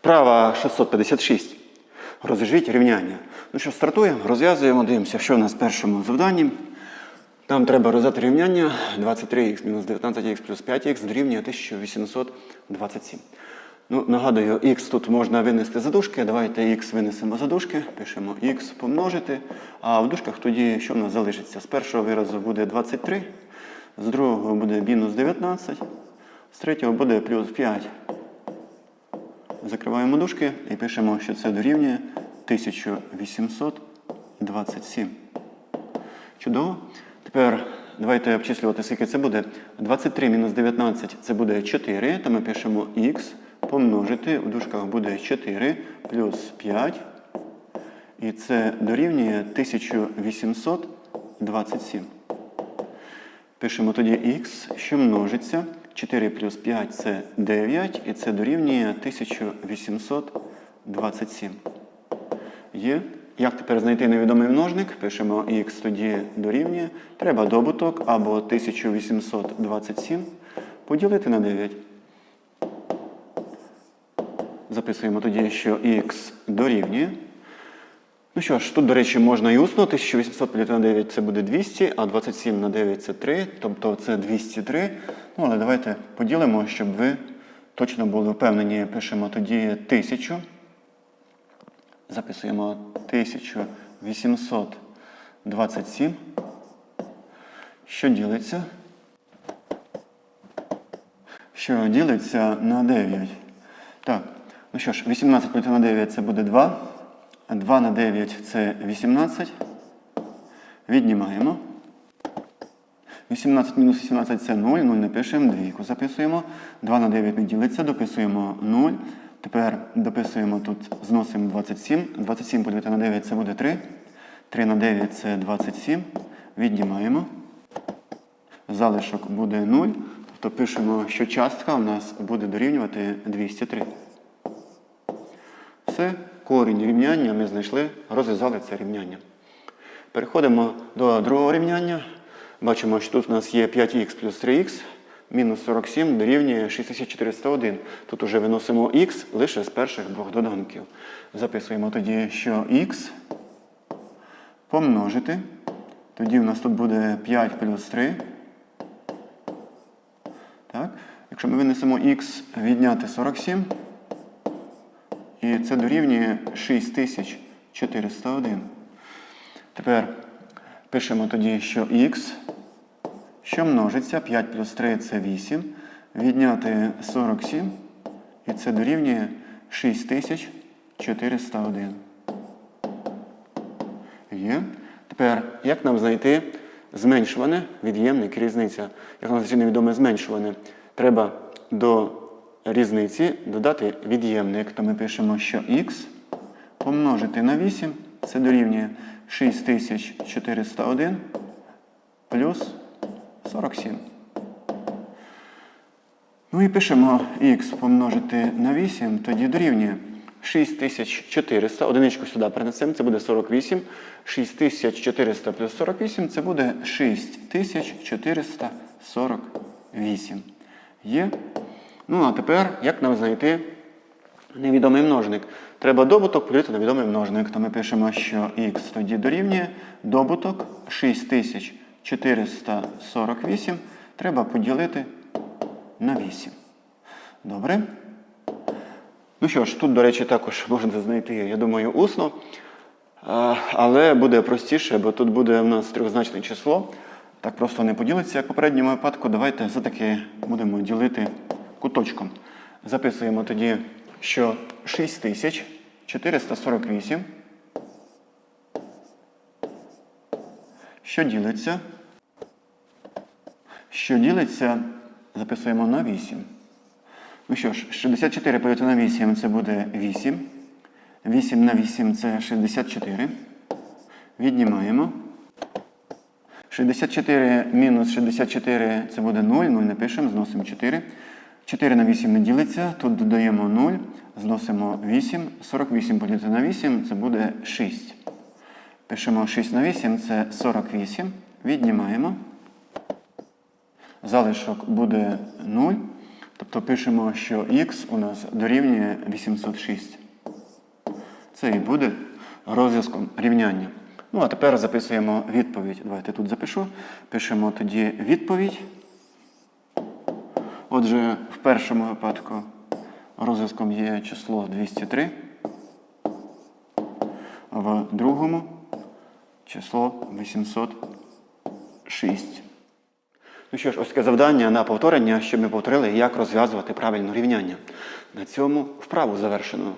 Вправа 656. Розв'яжіть рівняння. Ну що, стартуємо, розв'язуємо, дивимося, що в нас в першому завданні. Нам треба розв'язати рівняння 23х мінус 19х плюс 5х дорівнює 1827. Ну, нагадую, х тут можна винести за дужки. Давайте х винесемо за дужки, пишемо х помножити. А в дужках тоді що в нас залишиться? З першого виразу буде 23, з другого буде мінус 19, з третього буде плюс 5. Закриваємо дужки і пишемо, що це дорівнює 1827. Чудово. Тепер давайте обчислювати, скільки це буде. 23 мінус 19 це буде 4, то ми пишемо х помножити, у дужках буде 4 плюс 5. І це дорівнює 1827. Пишемо тоді х, що множиться. 4 плюс 5 це 9, і це дорівнює 1827. Є. Як тепер знайти невідомий множник? Пишемо х тоді дорівнює. Треба добуток або 1827 поділити на 9. Записуємо тоді, що х дорівнює. Ну що ж, тут, до речі, можна і усно. 1800 поділити на 9 це буде 200, а 27 на 9 це 3, тобто це 203. Ну, але давайте поділимо, щоб ви точно були впевнені. Пишемо тоді 1000. Записуємо 1827. Що ділиться? Що ділиться на 9. Так, ну що ж, 18 поділити на 9 це буде 2. 2 на 9 це 18. Віднімаємо. 18 мінус 18 це 0, 0 не пишемо, двійку записуємо. 2 на 9 не ділиться, дописуємо 0. Тепер дописуємо тут, зносимо 27. 27 поділити на 9 це буде 3. 3 на 9 це 27. Віднімаємо. Залишок буде 0. Тобто пишемо, що частка у нас буде дорівнювати 203. Все, корінь рівняння ми знайшли, розв'язали це рівняння. Переходимо до другого рівняння. Бачимо, що тут у нас є 5х плюс 3х, мінус 47 дорівнює 6401. Тут уже виносимо х лише з перших двох доданків. Записуємо тоді, що х помножити. Тоді у нас тут буде 5 плюс 3. Так? Якщо ми винесемо х відняти 47, і це дорівнює 6401. Тепер пишемо тоді, що х, що множиться, 5 плюс 3 це 8. Відняти 47, і це дорівнює 6401. Є. Тепер, як нам знайти зменшуване, від'ємник, різниця? Як нам знайти невідоме зменшуване? Треба до різниці додати від'ємник, то ми пишемо, що х помножити на 8, це дорівнює 6401 плюс 47. Ну і пишемо х помножити на 8, тоді дорівнює 6400. Одиничку сюди перенесемо, це буде 48. 6400 плюс 48 це буде 6448. Є. Ну, а тепер, як нам знайти невідомий множник? Треба добуток поділити на відомий множник. То ми пишемо, що х тоді дорівнює добуток 6448 треба поділити на 8. Добре? Ну що ж, тут, до речі, також можна знайти, я думаю, усно. Але буде простіше, бо тут буде в нас трьохзначне число. Так просто не поділиться, як в попередньому випадку. Давайте все-таки будемо ділити куточком. Записуємо тоді, що 6448, що ділиться, що ділиться, записуємо на 8. Ну що ж, 64 поділити на 8 це буде 8. 8 на 8 це 64. Віднімаємо. 64 мінус 64 це буде 0, 0 не пишемо, зносимо 4. 4 на 8 не ділиться, тут додаємо 0, зносимо 8. 48 поділити на 8 це буде 6. Пишемо 6 на 8 це 48. Віднімаємо. Залишок буде 0. Тобто пишемо, що х у нас дорівнює 806. Це і буде розв'язком рівняння. Ну, а тепер записуємо відповідь. Давайте тут запишу. Пишемо тоді відповідь. Отже, в першому випадку розв'язком є число 203, а в другому число 806. Ну що ж, ось таке завдання на повторення, щоб ми повторили, як розв'язувати правильно рівняння. На цьому вправу завершено.